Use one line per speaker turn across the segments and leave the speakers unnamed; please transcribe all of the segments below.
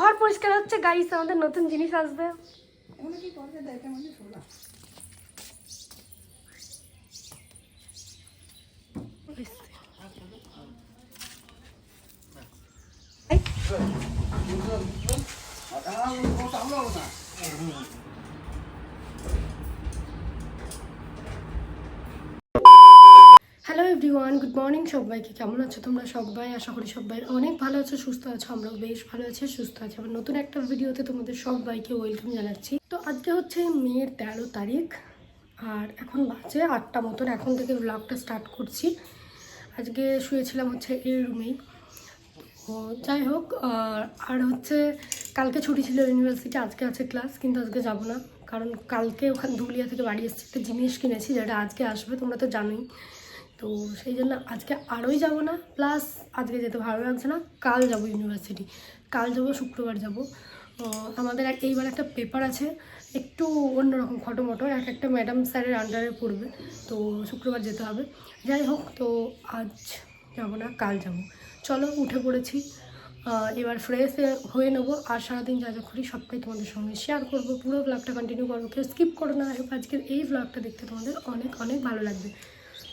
ঘর পরিষ্কার হচ্ছে গাইস আমাদের নতুন জিনিস আসবে। হ্যালো এভরিওয়ান গুড মর্নিং সবাইকে। কেমন আছো তোমরা সবাই? আশা করি সবাই অনেক ভালো আছো, সুস্থ আছো, আমরাও বেশ ভালো আছি, সুস্থ আছি। আবার নতুন একটা ভিডিওতে তোমাদের সবাইকে ওয়েলকাম জানাচ্ছি। তো আজকে হচ্ছে মেয়ের তেরো তারিখ, আর এখন বাজে আটটা মতন। এখন থেকে ব্লগটা স্টার্ট করছি। আজকে শুয়েছিলাম হচ্ছে এই রুমেই তো যাই হোক আর- আর হচ্ছে কালকে ছুটি ছিল ইউনিভার্সিটি আজকে আছে ক্লাস কিন্তু আজকে যাব না। কারণ কালকে ওখানে ধুলিয়া থেকে বাড়ি এসেছি, একটা জিনিস কিনেছি, যেটা আজকে আসবে, তোমরা তো জানোই। তো সেই জন্য আজকে আরোই যাব না প্লাস আজকে যেতে ভালো লাগছে না, কাল যাব ইউনিভার্সিটি কাল যাব শুক্রবার যাব। আমাদের এইবার একটা পেপার আছে, একটু অন্যরকম খটোমটো, এক একটা ম্যাডাম স্যারের আন্ডারে পড়বে, তো শুক্রবার যেতে হবে। যাই হোক, তো আজ যাব না, কাল যাব। চলো, উঠে পড়েছি। এবার ফ্রেশ হয়ে নেব, আর সারাদিন যা যা করি সবটাই তোমাদের সঙ্গে শেয়ার করব। পুরো ব্লগটা কন্টিনিউ করব কেউ স্কিপ করো না। আজকের এই ব্লগটা দেখতে তোমাদের অনেক অনেক ভালো লাগবে।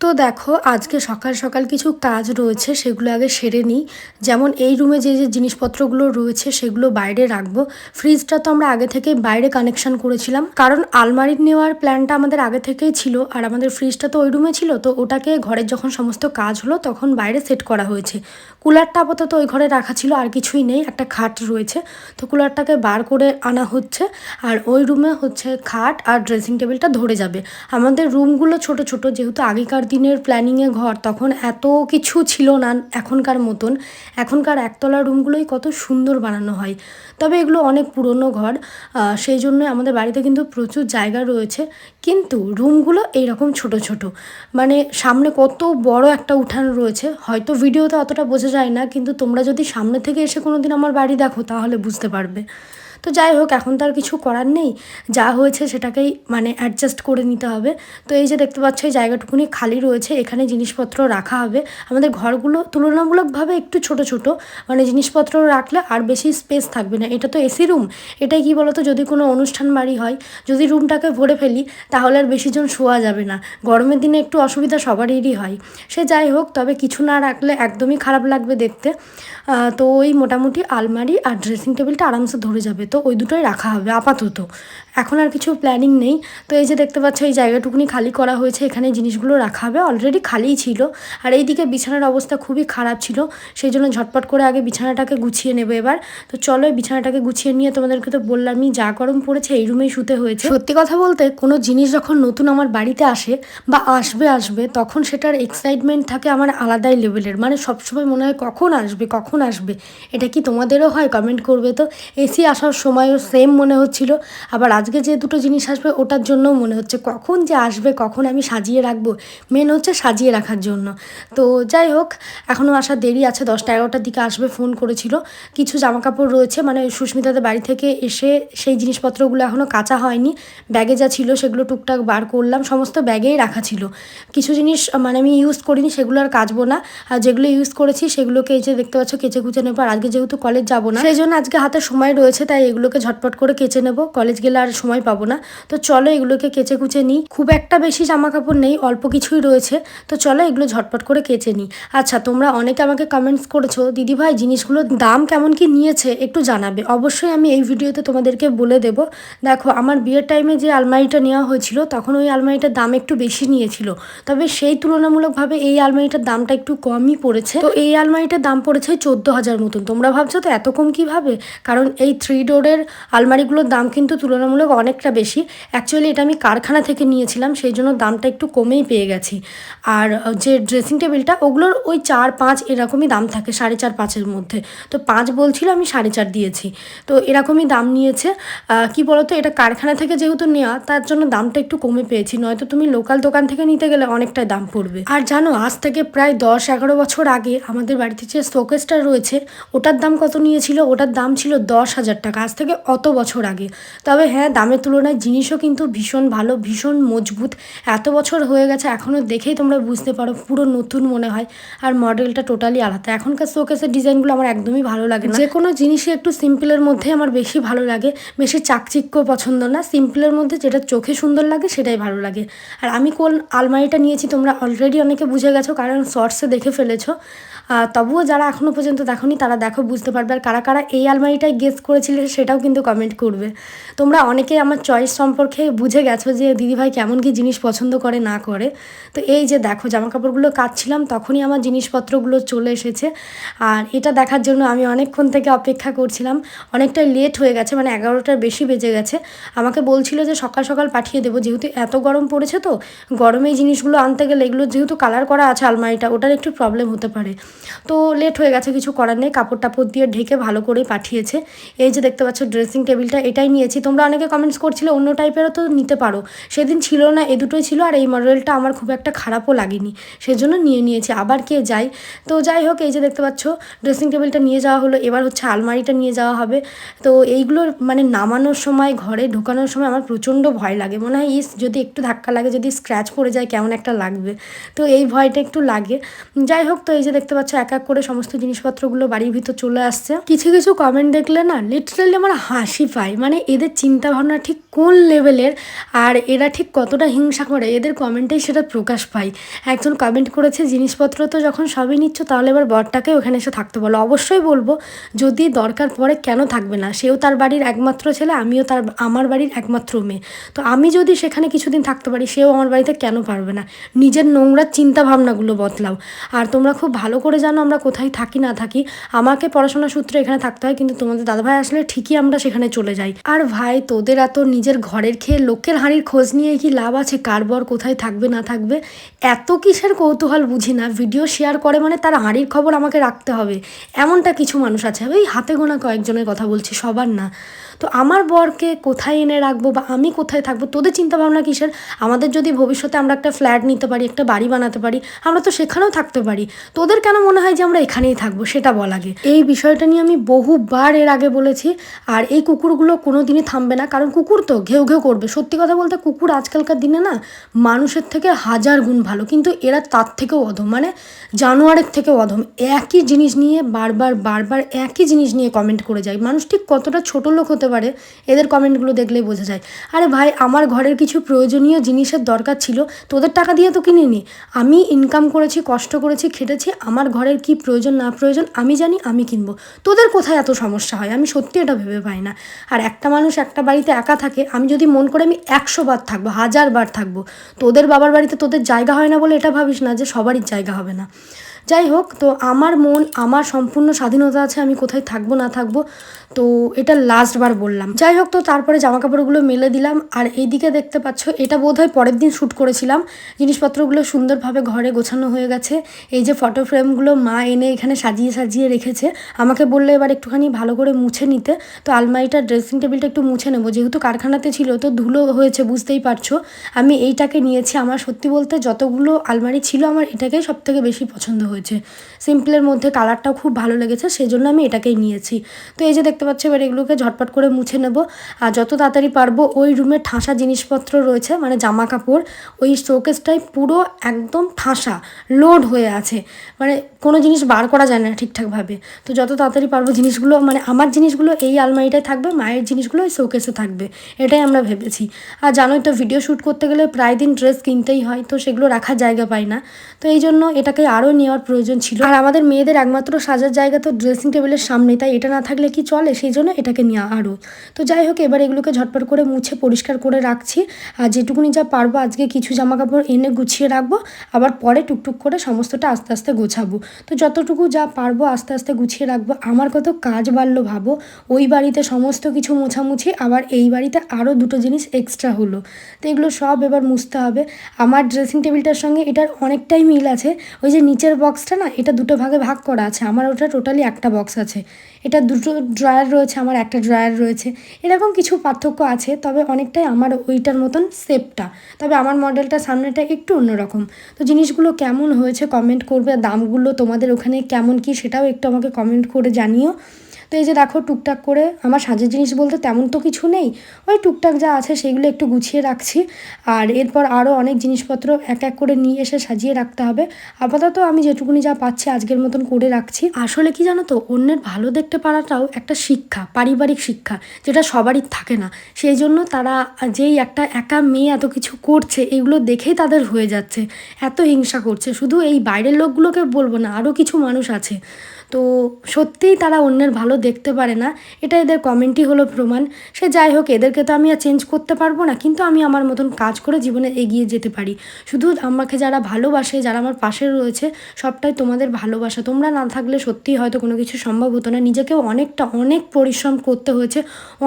তো দেখো, আজকে সকাল সকাল কিছু কাজ রয়েছে, সেগুলো আগে সেরে নিই। যেমন এই রুমে যে যে জিনিসপত্রগুলো রয়েছে, সেগুলো বাইরে রাখব। ফ্রিজটা তো আমরা আগে থেকে বাইরে কানেকশন করেছিলাম। কারণ আলমারি নেওয়ার প্ল্যানটা আমাদের আগে থেকেই ছিল, আর আমাদের ফ্রিজটা তো ওই রুমে ছিল, তো ওটাকে ঘরের যখন সমস্ত কাজ হলো, তখন বাইরে সেট করা হয়েছে। কুলারটা আপাতত ওই ঘরে রাখা ছিল, আর কিছুই নেই, একটা খাট রয়েছে। তো কুলারটাকে বার করে আনা হচ্ছে, আর ওই রুমে হচ্ছে খাট আর ড্রেসিং টেবিলটা ধরে যাবে। আমাদের রুমগুলো ছোট ছোট, যেহেতু আগেকার দিনের প্ল্যানিংয়ে ঘর, তখন এত কিছু ছিল না এখনকার মতন। এখনকার একতলা রুমগুলোই কত সুন্দর বানানো হয়। তবে এগুলো অনেক পুরনো ঘর সেই জন্য আমাদের বাড়িতে কিন্তু প্রচুর জায়গা রয়েছে। কিন্তু রুমগুলো এইরকম ছোট ছোট। মানে সামনে কত বড় একটা উঠান রয়েছে। হয়তো ভিডিওতে অতটা বোঝা যায় না, কিন্তু তোমরা যদি সামনে থেকে এসে কোনো দিন আমার বাড়ি দেখো, তাহলে বুঝতে পারবে। তো যাই হোক, এখন তো আর কিছু করার নেই। যা হয়েছে সেটাকেই মানে অ্যাডজাস্ট করে নিতে হবে। তো এই যে দেখতে পাচ্ছ, এই জায়গাটুকুনি খালি রয়েছে, এখানে জিনিসপত্র রাখা হবে। আমাদের ঘরগুলো তুলনামূলকভাবে একটু ছোট ছোট মানে জিনিসপত্র রাখলে আর বেশি স্পেস থাকবে না। এটা তো এসি রুম এটাই কি বলতো, যদি কোনো অনুষ্ঠান বাড়ি হয়, যদি রুমটাকে ভরে ফেলি, তাহলে আর বেশি জন শোয়া যাবে না। গরমের দিনে একটু অসুবিধা সবারই হয়। সে যাই হোক, তবে কিছু না রাখলে একদমই খারাপ লাগবে দেখতে। তো ওই মোটামুটি আলমারি আর ড্রেসিং টেবিলটা আরামসে ধরে যাবে। তো ওই দুটোই রাখা হবে আপাতত। এখন আর কিছু প্ল্যানিং নেই। তো এই যে দেখতে পাচ্ছ, এই জায়গাটুকুনি খালি করা হয়েছে, এখানে জিনিসগুলো রাখা হবে। অলরেডি খালিই ছিল। আর এইদিকে বিছানার অবস্থা খুবই খারাপ ছিল। সেই জন্য ঝটপট করে আগে বিছানাটাকে গুছিয়ে নেবে এবার। তো চলো এই বিছানাটাকে গুছিয়ে নিয়ে তোমাদেরকে তো বললামই, যা গরম পড়েছে এই রুমেই শুতে হয়েছে। সত্যি কথা বলতে, কোনো জিনিস যখন নতুন আমার বাড়িতে আসে বা আসবে আসবে, তখন সেটার এক্সাইটমেন্ট থাকে আমার আলাদাই লেভেলের মানে সবসময় মনে হয়, কখন আসবে? কখন আসবে? এটা কি তোমাদেরও হয়? কমেন্ট করবে তো। এসি আসার সময়ও সেম মনে হচ্ছিল। আবার আজকে যে দুটো জিনিস আসবে ওটার জন্যও মনে হচ্ছে কখন যে আসবে, কখন আমি সাজিয়ে রাখব। মেন হচ্ছে সাজিয়ে রাখার জন্য। তো যাই হোক এখনও আসার দেরি আছে, দশটা এগারোটার দিকে আসবে, ফোন করেছিল। কিছু জামা কাপড় রয়েছে মানে সুস্মিতাদের বাড়ি থেকে এসে সেই জিনিসপত্রগুলো এখনও কাঁচা হয়নি। ব্যাগে যা ছিল সেগুলো টুকটাক বার করলাম, সমস্ত ব্যাগেই রাখা ছিল। কিছু জিনিস মানে আমি ইউজ করিনি, সেগুলো আর কাচবো না। আর যেগুলো ইউজ করেছি, সেগুলোকে এই যে দেখতে পাচ্ছ, কেচে কুচে নেব। আর আজকে যেহেতু কলেজ যাব না, সেই জন্য আজকে হাতে সময় রয়েছে, তাই এগুলোকে ঝটপট করে কেচে নেব। কলেজ গেলে আর সময় পাবো না। তো চলো এগুলোকে কেচে কুচে নিই। খুব একটা বেশি জামা কাপড় নেই, অল্প কিছুই রয়েছে। তো চলো এগুলো ঝটপট করে কেচে নিই। আচ্ছা তোমরা অনেকে আমাকে কমেন্টস করেছ দিদি ভাই জিনিসগুলোর দাম কেমন কি নিয়েছে একটু জানাবে। অবশ্যই আমি এই ভিডিওতে তোমাদেরকে বলে দেব। দেখো, আমার বিয়ের টাইমে যে আলমারিটা নেওয়া হয়েছিল, তখন ওই আলমারিটার দাম একটু বেশি নিয়েছিল। তবে সেই তুলনামূলকভাবে এই আলমারিটার দামটা একটু কমই পড়েছে। তো এই আলমারিটার দাম পড়েছে চোদ্দ হাজার মতন। তোমরা ভাবছ তো এত কম কীভাবে? কারণ এই থ্রি ডোরের আলমারিগুলোর দাম কিন্তু তুলনামূলক অনেকটা বেশি। অ্যাকচুয়ালি এটা আমি কারখানা থেকে নিয়েছিলাম, সেই জন্য দামটা একটু কমেই পেয়ে গেছি। আর যে ড্রেসিং টেবিলটা ওগুলোর ওই চার, পাঁচ এরকমই দাম থাকে, সাড়ে চার, পাঁচের মধ্যে। তো পাঁচ বলছিল, আমি সাড়ে চার দিয়েছি। তো এরকমই দাম নিয়েছে। কি বলতো, এটা কারখানা থেকে যেহেতু নেওয়া, তার জন্য দামটা একটু কমে পেয়েছি। নয়তো তুমি লোকাল দোকান থেকে নিতে গেলে অনেকটাই দাম পড়বে। আর জানো, আজ থেকে প্রায় দশ, এগারো বছর আগে আমাদের বাড়িতে যে শোকেসটা রয়েছে, ওটার দাম কত নিয়েছিল? ওটার দাম ছিল দশ হাজার টাকা। আজ থেকে অত বছর আগে। তবে হ্যাঁ দামের তুলনায় জিনিসও কিন্তু ভীষণ ভালো, ভীষণ মজবুত। এত বছর হয়ে গেছে এখনও দেখেই তোমরা বুঝতে পারো, পুরো নতুন মনে হয়। আর মডেলটা টোটালি আলাদা। এখনকার শোকেসের ডিজাইনগুলো আমার একদমই ভালো লাগে না। যে কোনো জিনিসই একটু সিম্পলের মধ্যে আমার বেশি ভালো লাগে। বেশি চাকচিক্য পছন্দ না। সিম্পলের মধ্যে যেটা চোখে সুন্দর লাগে, সেটাই ভালো লাগে। আর আমি কোন আলমারিটা নিয়েছি, তোমরা অলরেডি অনেকে বুঝে গেছো, কারণ শর্টসে দেখে ফেলেছো। তবুও যারা এখনও পর্যন্ত দেখোনি, তারা দেখো, বুঝতে পারবে। আর কারা কারা এই আলমারিটাই গেস করেছিলে, সেটাও কিন্তু কমেন্ট করবে। তোমরা অনেকেই আমার চয়েস সম্পর্কে বুঝে গেছো যে দিদিভাই কেমন কি জিনিস পছন্দ করে, না করে। তো এই যে দেখো জামা কাপড়গুলো কাচ্ছিলাম তখনই আমার জিনিসপত্রগুলো চলে এসেছে। আর এটা দেখার জন্য আমি অনেকক্ষণ থেকে অপেক্ষা করছিলাম। অনেকটা লেট হয়ে গেছে মানে এগারোটার বেশি বেজে গেছে। আমাকে বলছিল যে সকাল সকাল পাঠিয়ে দেবো, যেহেতু এত গরম পড়েছে তো, গরমে জিনিসগুলো আনতে গেলে এগুলো যেহেতু কালার করা আছে আলমারিটা, ওটার একটু প্রবলেম হতে পারে। তো লেট হয়ে গেছে, কিছু করার নেই। কাপড় টাপড় দিয়ে ঢেকে ভালো করে পাঠিয়েছে। এই যে দেখতে পাচ্ছ ড্রেসিং টেবিলটা এটাই নিয়েছি। তোমরা অনেকে কমেন্টস করছিলে, অন্য টাইপেরও তো নিতে পারো। সেদিন ছিল না, এ দুটোই ছিল, আর এই মডেলটা আমার খুব একটা খারাপও লাগেনি। সেজন্য নিয়ে নিয়েছি। আবার কে যাই তো যাই হোক, এই যে দেখতে পাচ্ছ ড্রেসিং টেবিলটা নিয়ে যাওয়া হলো। এবার হচ্ছে আলমারিটা নিয়ে যাওয়া হবে। তো এইগুলোর মানে নামানোর সময়, ঘরে ঢোকানোর সময় আমার প্রচণ্ড ভয় লাগে। মনে হয়, ইস, যদি একটু ধাক্কা লাগে, যদি স্ক্র্যাচ পড়ে যায়, কেমন একটা লাগবে। তো এই ভয়টা একটু লাগে। যাই হোক, তো এই যে দেখতে পাচ্ছ এক এক করে সমস্ত জিনিসপত্রগুলো বাড়ির ভিতর চলে আসছে। কিছু কিছু কমেন্ট দেখলে না লিটারালি আমার হাসি পায়। মানে এদের চিন্তা ভাবনা ঠিক কোন লেভেলের আর এরা ঠিক কতটা হিংসা করে, এদের কমেন্টেই সেটা প্রকাশ পায়। একজন কমেন্ট করেছে, জিনিসপত্র তো যখন সবই নিচ্ছ তাহলে এবার বরটাকে ওখানে এসে থাকতে বলো। অবশ্যই বলব, যদি দরকার পড়ে কেন থাকবে না? সেও তার বাড়ির একমাত্র ছেলে, আমিও তার আমার বাড়ির একমাত্র মেয়ে। তো আমি যদি সেখানে কিছুদিন থাকতে পারি, সেও আমার বাড়িতে কেন পারবে না? নিজের নোংরা চিন্তা ভাবনাগুলো বদলাও। আর তোমরা খুব ভালো করে জানো আমরা কোথায় থাকি, না থাকি, আমাকে পড়াশোনা সূত্রে এখানে থাকতে হয়, কিন্তু তোমাদের দাদাভাই আসলে ঠিকই আমরা সেখানে চলে যাই। আর ভাই, তোদের এত নিজের ঘরের খেয়ে লোকের হাঁড়ির খোঁজ নিয়ে কি লাভ আছে? কার বর কোথায় থাকবে, না থাকবে? এত কিসের কৌতূহল বুঝি না। ভিডিও শেয়ার করে মানে তার হাঁড়ির খবর আমাকে রাখতে হবে। এমনটা কিছু মানুষ আছে। ওই হাতে গোনা কয়েকজনের কথা বলছি, সবার না। তো আমার বরকে কোথায় এনে রাখব বা আমি কোথায় থাকব? তোদের চিন্তা ভাবনা কিসের? আমাদের যদি ভবিষ্যতে আমরা একটা ফ্ল্যাট নিতে পারি, একটা বাড়ি বানাতে পারি, আমরা তো সেখানেও থাকতে পারি। তোদের কেন মনে হয় যে আমরা এখানেই থাকব? সেটা বল আগে। এই বিষয়টা নিয়ে আমি বহুবার এর আগে বলেছি, আর এই কুকুরগুলো কোনো দিনই থামবে না। কারণ কুকুর তো ঘেউ ঘেউ করবে। সত্যি কথা বলতে কুকুর আজকালকার দিনে না মানুষের থেকে হাজার গুণ ভালো। কিন্তু এরা তার থেকেও অধম। মানে জানোয়ারের থেকেও অধম। একই জিনিস নিয়ে বারবার বারবার একই জিনিস নিয়ে কমেন্ট করে যায়। মানুষ ঠিক কতটা ছোট লোক হতে পারে, এদের কমেন্টগুলো দেখলেই বোঝা যায়। আরে ভাই, আমার ঘরের কিছু প্রয়োজনীয় জিনিসের দরকার ছিল, তোদের টাকা দিয়ে তো কিনিনি। আমি ইনকাম করেছি, কষ্ট করেছি, খেটেছি, আমার ঘরের কি প্রয়োজন, না প্রয়োজন, আমি জানি, আমি কিনবো। তোদের কোথায় এত সমস্যা হয়? আমি সত্যি এটা ভেবে পাই না। আর একটা মানুষ একটা বাড়িতে একা থাকে, আমি যদি মন করে আমি একশো বার থাকব, হাজার বার থাকব, তোদের বাবার বাড়িতে তোদের জায়গা হয় না বলে এটা ভাবিস না যে সবারই জায়গা হবে না। যাই হোক তো আমার মন, আমার সম্পূর্ণ স্বাধীনতা আছে, আমি কোথায় থাকব, না থাকব, তো এটা লাস্ট বার বললাম। যাই হোক তো তারপরে জামা কাপড়গুলো মেলে দিলাম, আর এইদিকে দেখতে পাচ্ছ, এটা বোধ হয় পরের দিন শ্যুট করেছিলাম। জিনিসপত্রগুলো সুন্দরভাবে ঘরে গোছানো হয়ে গেছে। এই যে ফটো ফ্রেমগুলো মা এনে এখানে সাজিয়ে সাজিয়ে রেখেছে, আমাকে বললে এবার একটুখানি ভালো করে মুছে নিতে। তো আলমারিটা ড্রেসিং টেবিলটা একটু মুছে নেব, যেহেতু কারখানাতে ছিল, তো ধুলো হয়েছে, বুঝতেই পারছ। আমি এইটাকে নিয়েছি, আমার সত্যি বলতে যতগুলো আলমারি ছিল আমার, এটাকেই সব থেকে বেশি পছন্দ হয়েছে। সিম্পলের মধ্যে কালারটাও খুব ভালো লেগেছে সেই জন্য আমি এটাকেই নিয়েছি। তো এই যে দেখতে পাচ্ছি, এবার এগুলোকে ঝটপট করে মুছে নেব। আর যত তাড়াতাড়ি পারব, ওই রুমে ঠাসা জিনিসপত্র রয়েছে মানে জামা কাপড় ওই শোকেসটাই পুরো একদম ঠাসা লোড হয়ে আছে। মানে কোনো জিনিস বার করা যায় না ঠিকঠাকভাবে। তো যত তাড়াতাড়ি পারব জিনিসগুলো মানে আমার জিনিসগুলো এই আলমারিটায় থাকবে, মায়ের জিনিসগুলো ওই শোকেসে থাকবে। এটাই আমরা ভেবেছি। আর জানোই তো ভিডিও শ্যুট করতে গেলে প্রায় দিন ড্রেস কিনতেই হয়, তো সেগুলো রাখার জায়গা পাই না। তো এই জন্য এটাকে আরও নেওয়ার প্রয়োজন ছিল। আর আমাদের মেয়েদের একমাত্র সাজার জায়গা তো ড্রেসিং টেবিলের সামনে, তাই এটা না থাকলে কি চলে? সেই জন্য এটাকে নেওয়া আরও। তো যাই হোক, এবার এগুলোকে ঝটপট করে মুছে পরিষ্কার করে রাখছি। আর যেটুকুনি যা পারব, আজকে কিছু জামা কাপড় এনে গুছিয়ে রাখব। আবার পরে টুকটুক করে সমস্তটা আস্তে আস্তে গোছাবো। তো যতটুকু যা পারব, আস্তে আস্তে গুছিয়ে রাখব। আমার কত কাজ বাড়লো ভাবো। ওই বাড়িতে সমস্ত কিছু মোছামুছি, আবার এই বাড়িতে আরও দুটো জিনিস এক্সট্রা হলো। তো এগুলো সব এবার মুছতে হবে। আমার ড্রেসিং টেবিলটার সঙ্গে এটার অনেকটাই মিল আছে। ওই যে নিচের বক্স বক্সটা না, এটা দুটো ভাগে ভাগ করা আছে। আমার ওটা টোটালি একটা বক্স আছে। এটা দুটো ড্রয়ার রয়েছে, আমার একটা ড্রয়ার রয়েছে। এরকম কিছু পার্থক্য আছে, তবে অনেকটাই আমার ওইটার মতন সেপটা তবে আমার মডেলটা সামনেটা একটু অন্যরকম। তো জিনিসগুলো কেমন হয়েছে কমেন্ট করবে দামগুলো তোমাদের ওখানে কেমন কি সেটাও একটু আমাকে কমেন্ট করে জানিও। তো এই যে দেখো টুকটাক করে আমার সাজের জিনিস বলতে তেমন তো কিছু নেই। ওই টুকটাক যা আছে সেগুলো একটু গুছিয়ে রাখছি। আর এরপর আরও অনেক জিনিসপত্র এক এক করে নিয়ে এসে সাজিয়ে রাখতে হবে। আপাতত আমি যেটুকুনি যা পাচ্ছি আজকের মতন করে রাখছি। আসলে কি জানো তো, অন্যের ভালো দেখতে পারাটাও একটা শিক্ষা, পারিবারিক শিক্ষা, যেটা সবারই থাকে না। সেই জন্য তারা যেই একটা একা মেয়ে এত কিছু করছে, এগুলো দেখেই তাদের হয়ে যাচ্ছে। এত হিংসা করছে। শুধু এই বাইরের লোকগুলোকে বলব না আরও কিছু মানুষ আছে। তো সত্যিই তারা অন্যের ভালো দেখতে পারে না। এটা এদের কমেন্টই হলো প্রমাণ। সে যাই হোক, এদেরকে তো আমি আর চেঞ্জ করতে পারব না, কিন্তু আমি আমার মতন কাজ করে জীবনে এগিয়ে যেতে পারি। শুধু আমাকে যারা ভালোবাসে, যারা আমার পাশে রয়েছে, সবটাই তোমাদের ভালোবাসা। তোমরা না থাকলে সত্যিই হয়তো কোনো কিছু সম্ভব হতো না। নিজেকেও অনেকটা, অনেক পরিশ্রম করতে হয়েছে।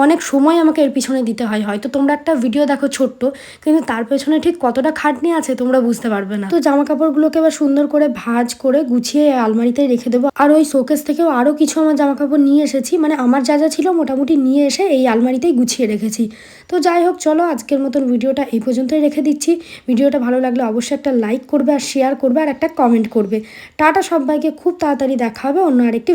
অনেক সময় আমাকে এর পিছনে দিতে হয়। হয়তো তোমরা একটা ভিডিও দেখো ছোট্ট, কিন্তু তার পেছনে ঠিক কতটা খাটনি আছে তোমরা বুঝতে পারবে না। তো জামা কাপড়গুলোকে এবার সুন্দর করে ভাঁজ করে গুছিয়ে আলমারিতে রেখে দেবো। আর ওই শোকেস থেকেও আরও কিছু আমার জামা কাপড় নিয়ে এসেছি। মানে আমার যা যা ছিল মোটামুটি নিয়ে এসে এই আলমারিতেই গুছিয়ে রেখেছি। তো যাই হোক, চলো আজকের মতন ভিডিওটা এই পর্যন্তই রেখে দিচ্ছি। ভিডিওটা ভালো লাগলে অবশ্যই একটা লাইক করবে আর শেয়ার করবে আর একটা কমেন্ট করবে। টাটা সবাইকে, খুব তাড়াতাড়ি দেখা হবে অন্য আরেকটি